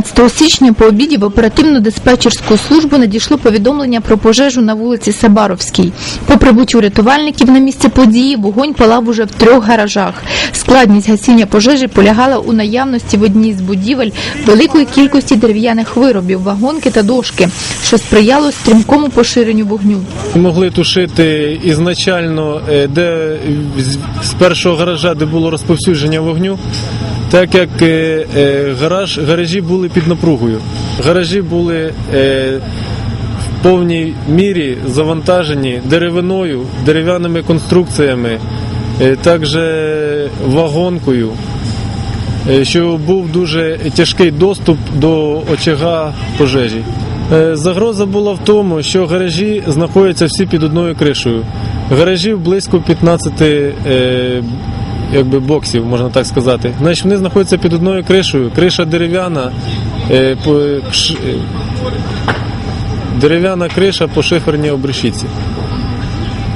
12 січня по обіді в оперативну диспетчерську службу надійшло повідомлення про пожежу на вулиці Сабаровській. По прибуттю рятувальників на місце події вогонь палав уже в трьох гаражах. Складність гасіння пожежі полягала у наявності в одній з будівель великої кількості дерев'яних виробів, вагонки та дошки, що сприяло стрімкому поширенню вогню. Могли тушити ізначально, е, де з- з першого гаража, де було розповсюдження вогню, так як е, е, гараж, гаражі були під напругою. Гаражі були е, в повній мірі завантажені деревиною, дерев'яними конструкціями, е, також вагонкою. е, Що був дуже тяжкий доступ до очага пожежі. Е, Загроза була в тому, що гаражі знаходяться всі під одною кришею. Гаражів близько 15 е, якби боксів, можна так сказати. Значить, вони знаходяться під одною кришею. Криша дерев'яна, е, е, дерев'яна криша по шиферній обрешітці.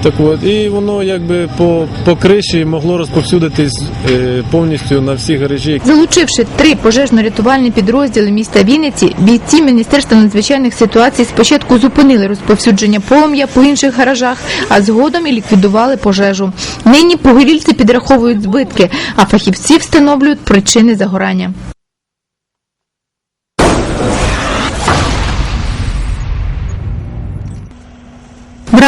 Так от, і воно якби по, по криші могло розповсюдитись е, повністю на всі гаражі. Залучивши три пожежно-рятувальні підрозділи міста Вінниці, бійці Міністерства надзвичайних ситуацій спочатку зупинили розповсюдження полум'я по інших гаражах, а згодом і ліквідували пожежу. Нині погорільці підраховують збитки, а фахівці встановлюють причини загорання.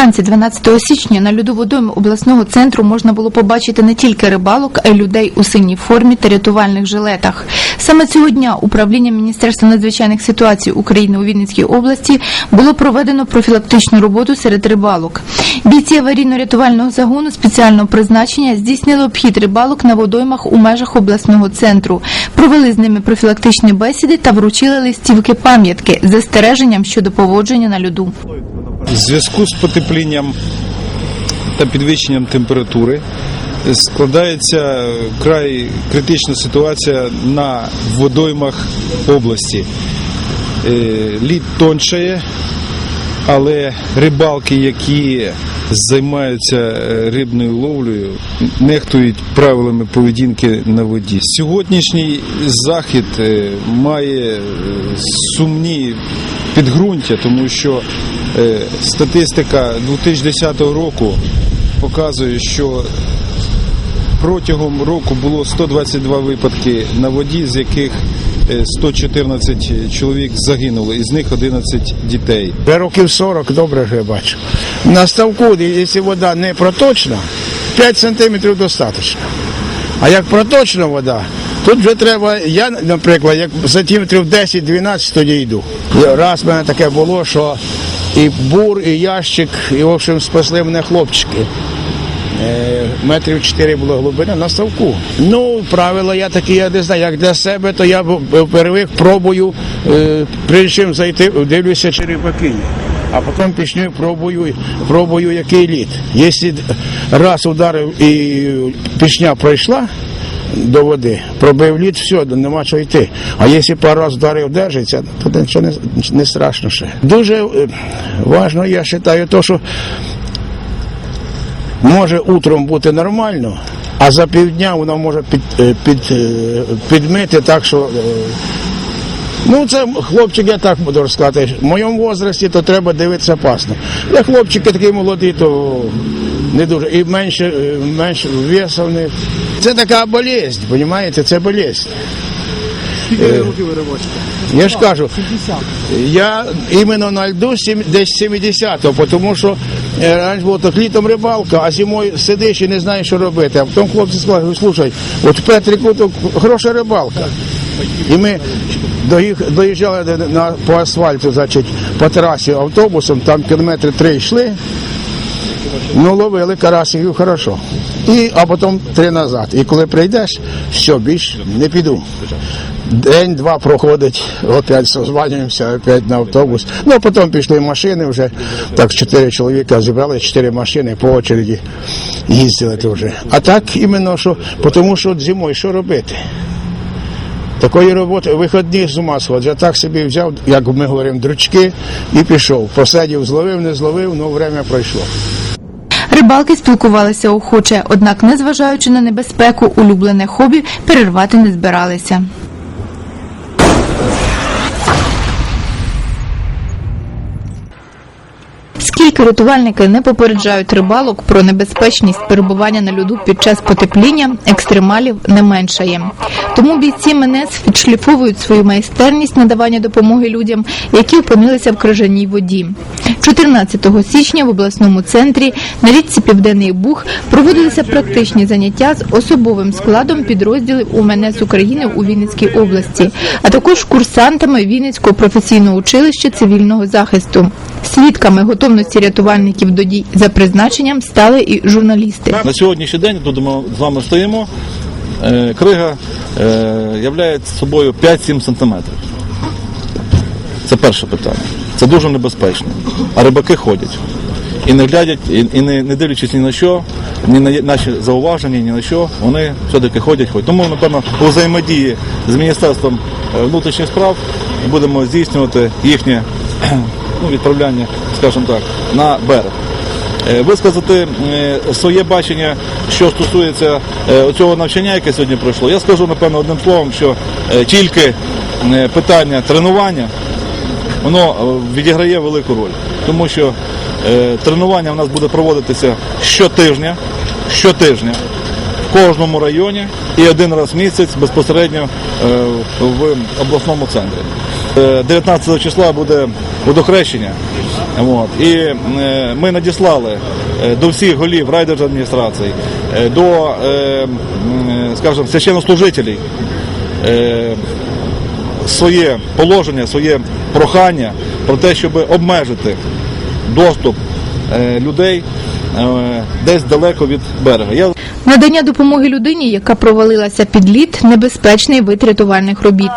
Вранці 12 січня на льодоводоймі обласного центру можна було побачити не тільки рибалок, а й людей у синій формі та рятувальних жилетах. Саме цього дня управління Міністерства надзвичайних ситуацій України у Вінницькій області було проведено профілактичну роботу серед рибалок. Бійці аварійно-рятувального загону спеціального призначення здійснили обхід рибалок на водоймах у межах обласного центру, провели з ними профілактичні бесіди та вручили листівки пам'ятки з застереженням щодо поводження на льоду. В зв'язку з потеплінням та підвищенням температури складається край критична ситуація на водоймах області. Е, Лід тоншає, але рибалки, які займаються е, рибною ловлею, нехтують правилами поведінки на воді. Сьогоднішній захід е, має е, сумні підґрунтя, тому що статистика 2010 року показує, що протягом року було 122 випадки на воді, з яких 114 чоловік загинуло, із них 11 дітей. Років 40 добре вже бачу. На ставку, якщо вода не проточна, 5 сантиметрів достатньо. А як проточна вода, тут вже треба, я, наприклад, як сантиметрів 10-12 тоді йду. Раз в мене таке було, що і бур, і ящик, і в общем спасли мене хлопчики. Е, Метрів 4 було глибина на ставку. Ну, правила я такі, я не знаю, як для себе, то я б- пробую, е, прежде зайти, дивлюся черепаки. А потім пішню пробую, пробую який лід. Якщо раз ударив і пішня пройшла до води, пробив лід, все, нема чого йти. А якщо пару разів ударив, держиться, то нічого не, не страшно ще. Дуже е, важливо, я вважаю, то, що може утром бути нормально, а за півдня воно може під, е, під, е, підмити так, що. е, Ну, це хлопчик, я так буду розказати. В моєму возрасті то треба дивитися пасно. Для хлопчики такі молоді, то не дуже. І менше, менше весу в них. Це така болезнь, розумієте? Це болезнь. Скільки років Я ж кажу, я іменно на льду десь 70-го, тому що раніше було так літом рибалка, а зимою сидиш і не знаєш, що робити. А потім хлопці сказали, слухай, от в Петрику то хороша рибалка. І ми доїжджали на, по асфальту, значить, по трасі автобусом, там кілометри три йшли, ну ловили карасиків хорошо. І, а потім три назад. І коли прийдеш, все, більш не піду. День-два проходить, опять созванюємося, опять на автобус. Ну, а потім пішли машини вже, так чотири чоловіка зібрали, чотири машини по очереді їздили то вже. А так іменно, що, тому що зимою що робити? Такої роботи виходні з ума сходить. Я так собі взяв, як ми говоримо, дрючки і пішов. Посидів, зловив, не зловив, ну время пройшло. Рибалки спілкувалися охоче, однак, незважаючи на небезпеку, улюблене хобі перервати не збиралися. Оскільки рятувальники не попереджають рибалок про небезпечність перебування на льоду під час потепління, екстремалів не меншає. Тому бійці МНС відшліфовують свою майстерність надавання допомоги людям, які опинилися в крижаній воді. 14 січня в обласному центрі на річці Південний Буг проводилися практичні заняття з особовим складом підрозділів УМНС України у Вінницькій області, а також курсантами Вінницького професійного училища цивільного захисту. Свідками готовності рятувальників до дій за призначенням стали і журналісти. На сьогоднішній день тут ми з вами стоїмо. е, Крига е, являє собою 5-7 сантиметрів. Це перше питання. Це дуже небезпечно. А рибаки ходять. І не глядять, і, не, не дивлячись ні на що, ні на наші зауваження, ні на що, вони все-таки ходять, ходять. Тому, напевно, у взаємодії з Міністерством е, внутрішніх справ будемо здійснювати їхнє ну, відправляння, скажімо так, на берег. Е, висказати е, своє бачення, що стосується цього навчання, яке сьогодні пройшло. Я скажу напевно одним словом, що тільки питання тренування воно е, відіграє велику роль, тому що е, тренування в нас буде проводитися щотижня, щотижня в кожному районі і один раз в місяць безпосередньо е, в обласному центрі. Е, 19 числа буде водохрещення. От. І ми надіслали до всіх голів райдержадміністрацій, до, скажімо, священнослужителів своє положення, своє прохання про те, щоб обмежити доступ е, людей е, десь далеко від берега. Я Надання допомоги людині, яка провалилася під лід, небезпечний вид рятувальних робіт.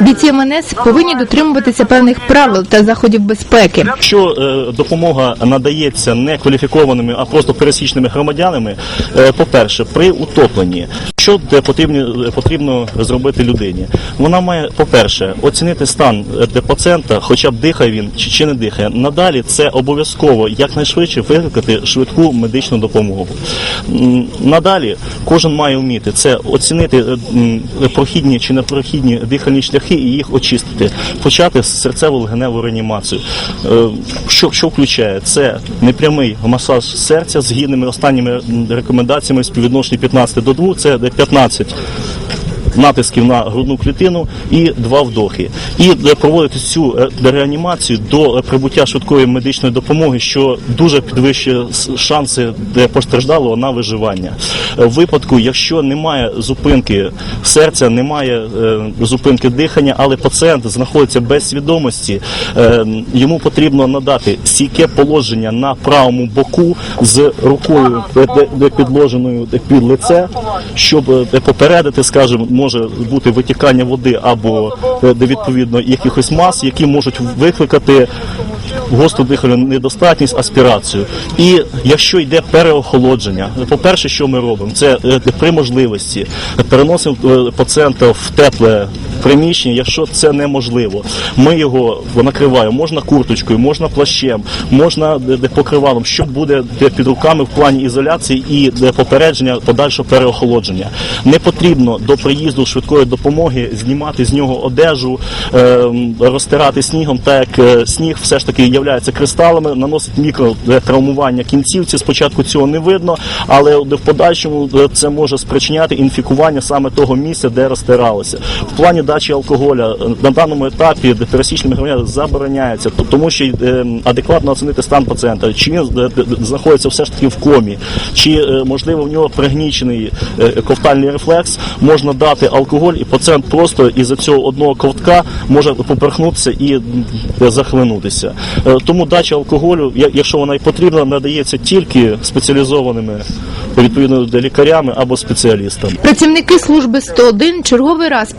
Бійці МНС повинні дотримуватися певних правил та заходів безпеки. Якщо е, допомога надається не кваліфікованими, а просто пересічними громадянами, е, по-перше, при утопленні, що де потрібно, потрібно зробити людині? Вона має, по-перше, оцінити стан е, де пацієнта, хоча б дихає він чи, чи не дихає. Надалі це обов'язково якнайшвидше викликати швидку медичну допомогу. Надалі кожен має вміти це оцінити е, прохідні чи непрохідні дихальні шляхи і їх очистити, почати з серцево-легеневу реанімацію. Е, Що, що включає? Це непрямий масаж серця з гідними останніми рекомендаціями в співвідношенні 15 до 2, це 15 натисків на грудну клітину і два вдохи. І е, проводити цю е, реанімацію до е, прибуття швидкої медичної допомоги, що дуже підвищує шанси постраждалого на виживання. В випадку, якщо немає зупинки серця, немає зупинки дихання, але пацієнт знаходиться без свідомості, йому потрібно надати стійке положення на правому боку з рукою підложеною під лице, щоб попередити, скажімо, може бути витікання води або е, відповідно якихось мас, які можуть викликати гостру дихальну недостатність, аспірацію. І якщо йде переохолодження, по-перше, що ми робимо, це е, при можливості переносимо е, пацієнта в тепле приміщення, якщо це неможливо. Ми його накриваємо, можна курточкою, можна плащем, можна покривалом, що буде під руками в плані ізоляції і попередження подальшого переохолодження. Не потрібно до приїзду швидкої допомоги знімати з нього одежу, е, розтирати снігом, так як е, сніг все ж таки є кристалами, наносить мікротравмування кінцівці. Спочатку цього не видно, але в подальшому е, це може спричиняти інфікування саме того місця, де розтиралося. В плані дачі алкоголя е, на даному етапі де пересічними громадянами забороняється, тому що е, адекватно оцінити стан пацієнта, чи він е, знаходиться все ж таки в комі, чи можливо в нього пригнічений ковтальний рефлекс, можна дати алкоголь, і пацієнт просто із-за цього одного ковтка може поперхнутися і захлинутися. Тому дача алкоголю, якщо вона і потрібна, надається тільки спеціалізованими відповідно лікарями або спеціалістами. Працівники служби 101 черговий раз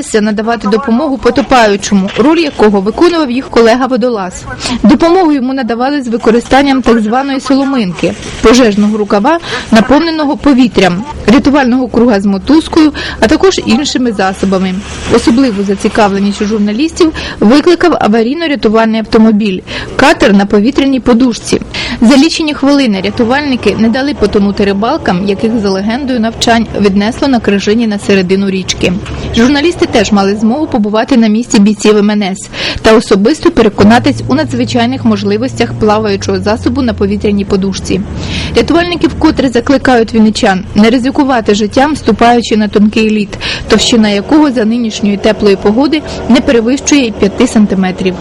потренувалися надавати допомогу потопаючому, роль якого виконував їх колега водолаз. Допомогу йому надавали з використанням так званої соломинки, пожежного рукава, наповненого повітрям, рятувального круга з мотузкою, а також іншими засобами. Особливу зацікавленість у журналістів викликав аварійно-рятувальний автомобіль, катер на повітряній подушці. За лічені хвилини рятувальники не дали потонути рибалкам, яких за легендою навчань віднесло на крижині на середину річки. Журналісти теж мали змогу побувати на місці бійців МНС та особисто переконатись у надзвичайних можливостях плаваючого засобу на повітряній подушці. Рятувальники вкотре закликають вінничан не ризикувати життям, ступаючи на тонкий лід, товщина якого за нинішньої теплої погоди не перевищує й 5 сантиметрів.